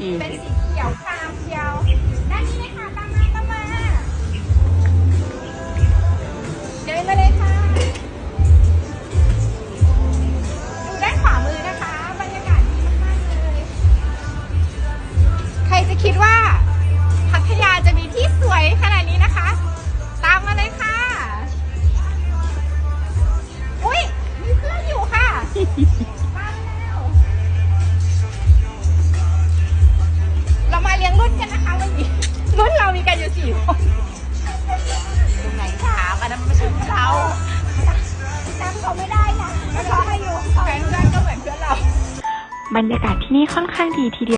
อืมเป็นสีเขียวคามเขียวด้านนี้เลยค่ะตามมาตามมาเดินมาเลยค่ะดูด้านขวามือนะคะ บรรยากาศดีมากๆเลย ใครจะคิดว่าพัทยาจะมีที่สวยขนาดนี้นะคะ ตามมาเลยค่ะ อุ้ยมีเพื่อนอยู่ค่ะ บรรยากาศที่นี่ค่อนข้างดีทีเดียว